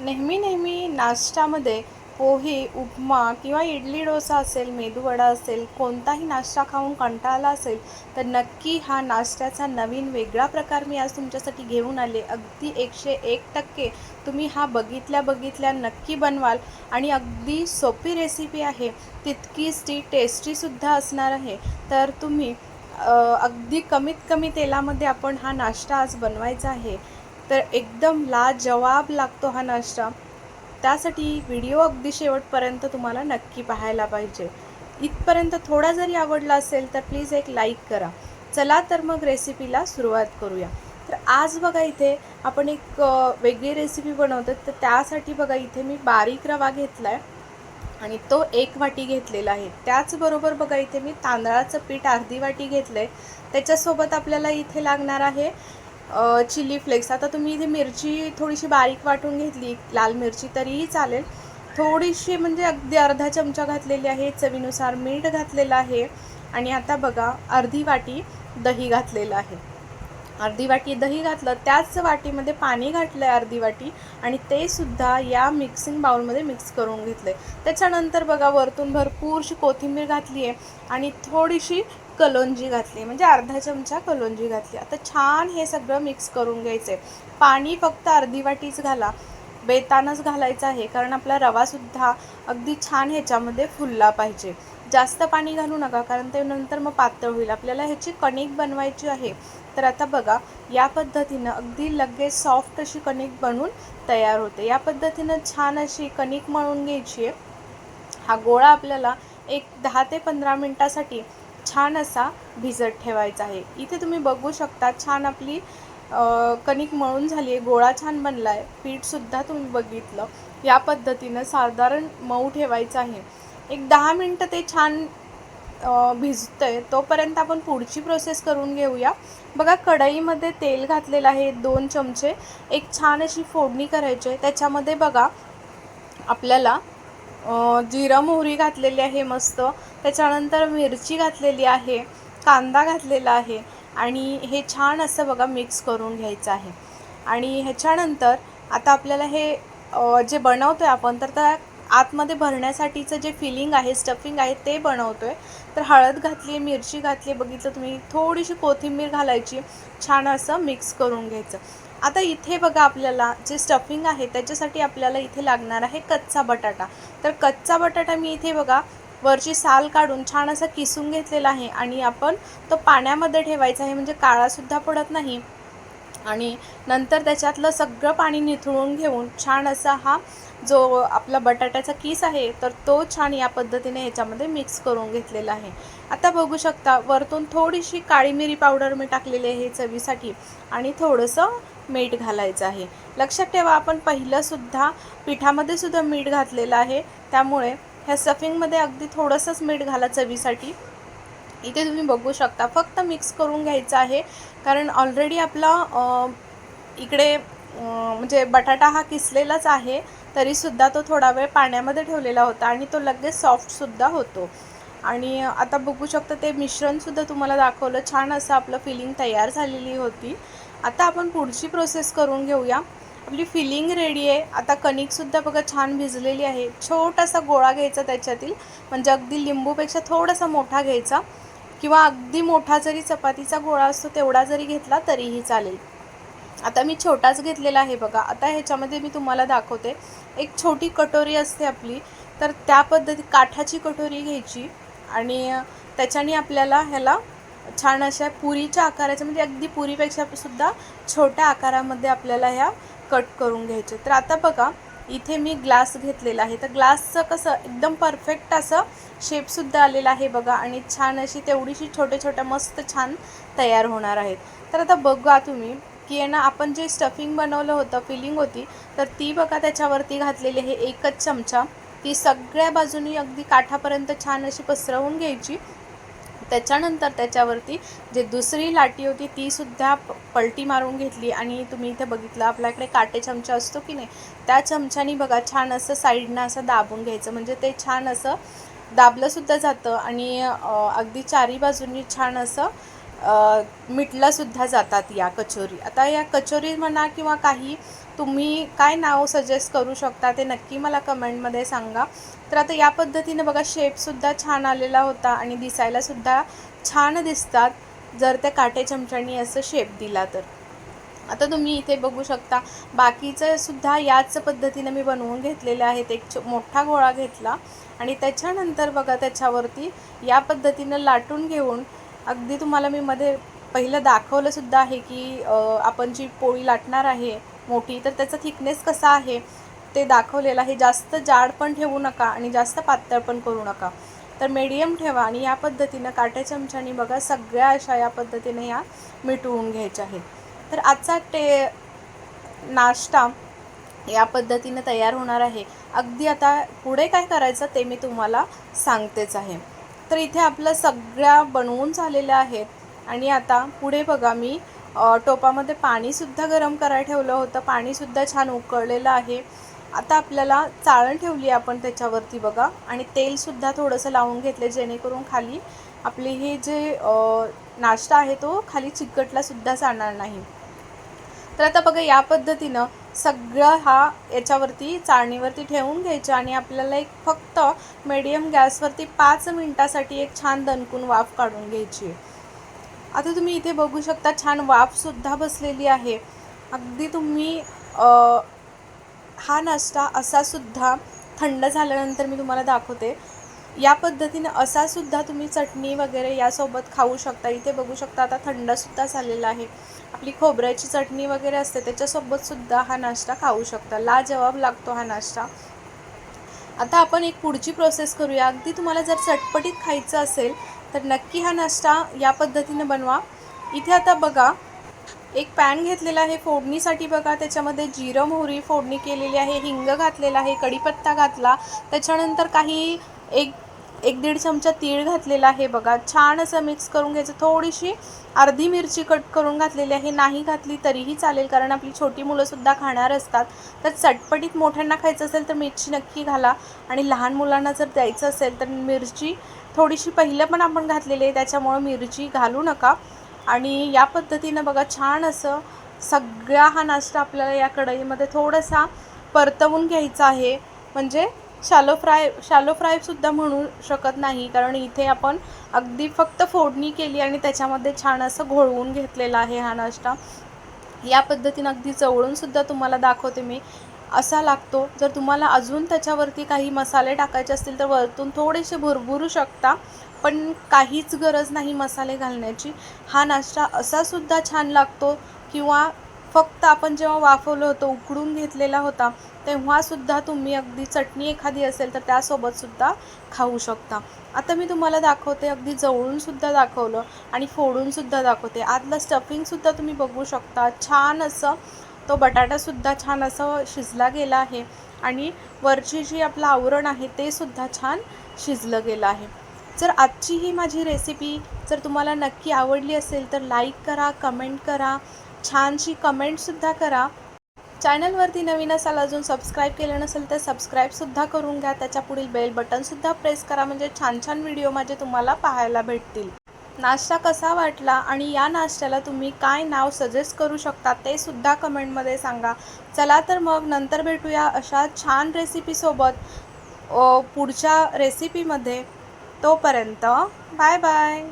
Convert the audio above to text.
नेहमी नेहमी नाश्त्यामध्ये पोहे उपमा किंवा इडली डोसा असेल मेदूवडा असेल कोणताही नाश्ता खाऊन कंटाळला असेल तर नक्की हा नाश्त्याचा नवीन वेगळा प्रकार मी आज तुमच्यासाठी घेऊन आले. अगदी एकशे एक टक्के तुम्ही हा बघितल्या बघितल्या नक्की बनवाल आणि अगदी सोपी रेसिपी आहे. तितकीच ती टेस्टीसुद्धा असणार आहे. तर तुम्ही अगदी कमीत कमी तेलामध्ये आपण हा नाश्ता आज बनवायचा आहे. तर एकदम लाजवाब लागतो हा नाश्ता. त्यासाठी व्हिडिओ अगदी शेवटपर्यंत तुम्हाला नक्की पाहायला पाहिजे. इथपर्यंत थोडा जरी आवडला असेल तर प्लीज एक लाईक करा. चला तर मग रेसिपीला सुरुवात करूया. तर आज बघा इथे आपण एक वेगळी रेसिपी बनवतो तर त्यासाठी बघा इथे मी बारीक रवा घेतला आहे आणि तो एक वाटी घेतलेला आहे. त्याचबरोबर बघा इथे मी तांदळाचं पीठ अर्धी वाटी घेतलं आहे त्याच्यासोबत आपल्याला इथे लागणार आहे चिली फ्लेक्स. आता तुम्ही इथे मिरची थोडीशी बारीक वाटून घेतली लाल मिरची तरीही चालेल. थोडीशी म्हणजे अगदी अर्धा चमचा घातलेली आहे चवीनुसार मीठ घातलेलं आहे. आणि आता बघा अर्धी वाटी दही घातलेलं आहे. अर्धी वाटी दही घातलं त्याच वाटीमध्ये पाणी घातलं आहे अर्धी वाटी. आणि ते सुद्धा या मिक्सिंग बाउलमध्ये मिक्स करून घेतलं आहे त्याच्यानंतर बघा वरतून भरपूरशी कोथिंबीर घातली आहे आणि थोडीशी कलोंजी घातली म्हणजे अर्धा चमचा कलोंजी घातली. आता छान हे सगळं मिक्स करून घ्यायचं आहे पाणी फक्त अर्धी वाटीच घाला. बेतानच घालायचं आहे कारण आपला रवासुद्धा अगदी छान ह्याच्यामध्ये फुलला पाहिजे. जास्त पाणी घालू नका कारण ते नंतर मग पातळ होईल. आपल्याला ह्याची कणिक बनवायची आहे. तर आता बघा या पद्धतीनं अगदी लगेच सॉफ्ट अशी कणिक बनवून तयार होते. या पद्धतीनं छान अशी कणिक मळून घ्यायची आहे. हा गोळा आपल्याला एक दहा ते पंधरा मिनटासाठी छान असा भिजत ठेवायचा आहे. इथे तुम्ही बघू शकता छान आपली कणिक मळून झाली आहे गोळा छान बनला आहे. पीठसुद्धा तुम्ही बघितलं. या पद्धतीनं साधारण मऊ ठेवायचं आहे. एक दहा मिनटं ते छान भिजतं आहे तोपर्यंत आपण पुढची प्रोसेस करून घेऊया. बघा कढईमध्ये तेल घातलेलं आहे दोन चमचे. एक छान अशी फोडणी करायची आहे. त्याच्यामध्ये बघा आपल्याला जिरं मोहरी घातलेली आहे मस्त. त्याच्यानंतर मिरची घातलेली आहे कांदा घातलेला आहे आणि हे छान असं बघा मिक्स करून घ्यायचं आहे. आणि ह्याच्यानंतर आता आपल्याला हे जे बनवतो आहे आपण तर त्या आतमध्ये भरण्यासाठीचं जे फिलिंग आहे स्टफिंग आहे ते बनवतो आहे तर हळद घातली आहे मिरची घातली आहे बघितलं तुम्ही थोडीशी कोथिंबीर घालायची छान असं मिक्स करून घ्यायचं. आता इथे बघा आपल्याला जे स्टफिंग आहे त्याच्यासाठी आपल्याला इथे लागणार आहे कच्चा बटाटा. तर कच्चा बटाटा मी इथे बघा वरची साल काढून छान असा किसून घेतलेला आहे आणि आपण तो पाण्यामध्ये ठेवायचा आहे म्हणजे काळासुद्धा पडत नाही. आणि नंतर त्याच्यातलं सगळं पाणी निथळून घेऊन छान असा हा जो आपला बटाट्याचा किस आहे तर तो छान या पद्धतीने ह्याच्यामध्ये मिक्स करून घेतलेला आहे. आता बघू शकता वरतून थोडीशी काळी मिरी पावडर मी टाकलेली आहे चवीसाठी. आणि थोडंसं मीठ घालायचं आहे. लक्षात ठेवा आपण पहिलंसुद्धा पिठामध्ये सुद्धा मीठ घातलेलं आहे. त्यामुळे ह्या स्टफिंगमध्ये अगदी थोडंसंच मीठ घाला चवीसाठी. इथे तुम्ही बघू शकता फक्त मिक्स करून घ्यायचं आहे. कारण ऑलरेडी आपला इकडे म्हणजे बटाटा हा किसलेलाच आहे तरीसुद्धा तो थोडा वेळ पाण्यामध्ये ठेवलेला होता आणि तो लगेच सॉफ्टसुद्धा होतो. आणि आता बघू शकता ते मिश्रणसुद्धा तुम्हाला दाखवलं. छान असं आपलं फिलिंग तयार झालेली होती. आता आपण पुढची प्रोसेस करून घेऊया. आपली फिलिंग रेडी आहे. आता कणिकसुद्धा बघा छान भिजलेली आहे. छोटासा गोळा घ्यायचा त्याच्यातील. म्हणजे अगदी लिंबूपेक्षा थोडासा मोठा घ्यायचा. किंवा अगदी मोठा जरी चपातीचा गोळा असतो तेवढा जरी घेतला तरीही चालेल. आता मी छोटाच घेतलेला आहे बघा. आता ह्याच्यामध्ये मी तुम्हाला दाखवते. एक छोटी कटोरी असते आपली. तर त्या पद्धती काठाची कटोरी घ्यायची. आणि त्याच्याने आपल्याला ह्याला छान अशा पुरीच्या आकाराच्या म्हणजे अगदी पुरीपेक्षा सुद्धा छोट्या आकारामध्ये आपल्याला ह्या कट करून घ्यायचे. तर आता बघा इथे मी ग्लास घेतलेला आहे. तर ग्लासचं कसं एकदम परफेक्ट असं शेपसुद्धा आलेला आहे बघा आणि छान अशी तेवढीशी छोट्या छोट्या मस्त छान तयार होणार आहेत. तर आता बघा तुम्ही की आहे ना आपण जे स्टफिंग बनवलं होतं फिलिंग होती तर ती बघा त्याच्यावरती घातलेली आहे एकच चमचा. ती सगळ्या बाजूनी अगदी काठापर्यंत छान अशी पसरवून घ्यायची. त्याच्यानंतर त्याच्यावरती जे दुसरी लाटी होती ती सुद्धा प- पलटी मारून घेतली. आणि तुम्ही इथे बघितलं आपल्याकडे काटे चमचा असतो की नाही त्या चमच्यानी बघा छान असं साईडनं असं दाबून घ्यायचं. म्हणजे ते छान असं दाबलंसुद्धा जातं. आणि अगदी चारी बाजूंनी छान असं अ, जातात या कचोरी. आता या कचोरी म्हणा किंवा काही तुम्ही काय नाव सजेस्ट करू शकता ते नक्की मला कमेंटमध्ये सांगा. तर आता या पद्धतीने बघा शेपसुद्धा छान आलेला होता आणि दिसायलासुद्धा छान दिसतात जर त्या काटे चमच्यानी असं शेप दिला तर. आता तुम्ही इथे बघू शकता बाकीचं सुद्धा याच पद्धतीनं मी बनवून घेतलेले आहेत एक मोठा गोळा घेतला आणि त्याच्यानंतर बघा त्याच्यावरती या पद्धतीनं लाटून घेऊन अगदी तुम्हाला मी मध्ये पहिलं दाखवलंसुद्धा आहे की आपण जी पोळी लाटणार आहे मोठी तर त्याचा थिकनेस कसा आहे? ते दाखवलेलं आहे. जास्त जाड पण ठेवू नका आणि जास्त पातळ पण करू नका. तर मीडियम ठेवा आणि या पद्धतीनं काट्या चमच्यानी बघा सगळ्या अशा या पद्धतीने या मिटवून घ्यायच्या आहेत. तर आजचा टे नाश्ता या पद्धतीनं तयार होणार आहे. अगदी आता पुढे काय करायचं ते मी तुम्हाला सांगतेच आहे. तर इथे आपलं सगळ्या बनवून झालेल्या आहेत. आणि आता पुढे बघा मी टोपामध्ये पाणीसुद्धा गरम करायला ठेवलं होतं. पाणीसुद्धा छान उकळलेलं आहे. आता आपल्याला चाळण ठेवली आपण त्याच्यावरती बघा. आणि तेलसुद्धा थोडंसं लावून घेतलं जेणेकरून खाली आपली हे जे नाश्ता आहे तो खाली चिकटलासुद्धा जाणार नाही. तर आता बघा या पद्धतीनं सगळं हा याच्यावरती चाळणीवरती ठेवून घ्यायचं आणि आपल्याला एक फक्त मीडियम गॅसवरती पाच मिनटासाठी एक छान दणकून वाफ काढून घ्यायची. आहे आता तुम्ही इथे बघू शकता छान वाफसुद्धा बसलेली आहे. अगदी तुम्ही हा नाश्ता असासुद्धा थंड झाल्यानंतर मी तुम्हाला दाखवते. या पद्धतीने असासुद्धा तुम्ही चटणी वगैरे यासोबत खाऊ शकता. इथे बघू शकता आता थंडसुद्धा झालेला आहे. आपली खोबऱ्याची चटणी वगैरे असते त्याच्यासोबतसुद्धा हा नाश्ता खाऊ शकता. लाजवाब लागतो हा नाश्ता. आता आपण एक पुढची प्रोसेस करूया. अगदी तुम्हाला जर चटपटीत खायचं असेल तर नक्की हा नाश्ता या पद्धतीनं बनवा. इथे आता बघा एक पॅन घेतलेला आहे फोडणीसाठी बघा. त्याच्यामध्ये जिरं मोहरी फोडणी केलेली आहे हिंग घातलेला आहे कढीपत्ता घातला. त्याच्यानंतर काही एक एक दीड चमचा तीळ घातलेला आहे बघा. छान असं मिक्स करून घ्यायचं. थोडीशी अर्धी मिरची कट करून घातलेली आहे. नाही घातली तरीही चालेल कारण आपली छोटी मुलंसुद्धा खाणार असतात. तर चटपटीत मोठ्यांना खायचं असेल तर मिरची नक्की घाला. आणि लहान मुलांना जर द्यायचं असेल तर मिरची थोडीशी पहिलं पण आपण घातलेली आहे. त्याच्यामुळं मिरची घालू नका. आणि या पद्धतीनं बघा छान असं सगळा हा नाश्ता आपल्याला या कढईमध्ये थोडासा परतवून घ्यायचा आहे. म्हणजे शालो फ्राय शालो फ्रायसुद्धा म्हणू शकत नाही. कारण इथे आपण अगदी फक्त फोडणी केली आणि त्याच्यामध्ये छान असं घोळवून घेतलेला आहे हा नाश्ता. या पद्धतीनं अगदी जवळूनसुद्धा तुम्हाला दाखवते मी. असा लागतो. जर तुम्हाला अजून त्याच्यावरती काही मसाले टाकायचे असतील तर वरतून थोडेसे भरभरू शकता. पण काहीच गरज नाही मसाले घालण्याची. हा नाश्ता असासुद्धा छान लागतो किंवा फक्त आपण जेव्हा वाफवलं होतं उकडून घेतलेला होता तेव्हासुद्धा तुम्ही अगदी चटणी एखादी असेल तर त्यासोबतसुद्धा खाऊ शकता. आता मी तुम्हाला दाखवते अगदी जवळूनसुद्धा दाखवलं आणि फोडूनसुद्धा दाखवते. आतलं स्टफिंगसुद्धा तुम्ही बघू शकता. छान असं तो बटाटासुद्धा छान असं शिजला गेला आहे आणि वरची जी आपलं आवरण आहे ते सुद्धा छान शिजलं गेलं आहे. जर आजची ही माझी रेसिपी जर तुम्हाला नक्की आवडली असेल तर लाईक करा कमेंट करा. छानशी कमेंटसुद्धा करा. चॅनलवरती नवीन असाल अजून सबस्क्राईब केलं नसेल तर सबस्क्राईबसुद्धा करून घ्या. त्याच्या पुढील बेल बटनसुद्धा प्रेस करा. म्हणजे छान छान व्हिडिओ माझे तुम्हाला पाहायला भेटतील. नाश्ता कसा वाटला आणि या नाश्त्याला तुम्ही काय नाव सजेस्ट करू शकता ते सुद्धा कमेंटमध्ये सांगा. चला तर मग नंतर भेटूया अशा छान रेसिपीसोबत पुढच्या रेसिपीमध्ये तोपर्यंत बाय बाय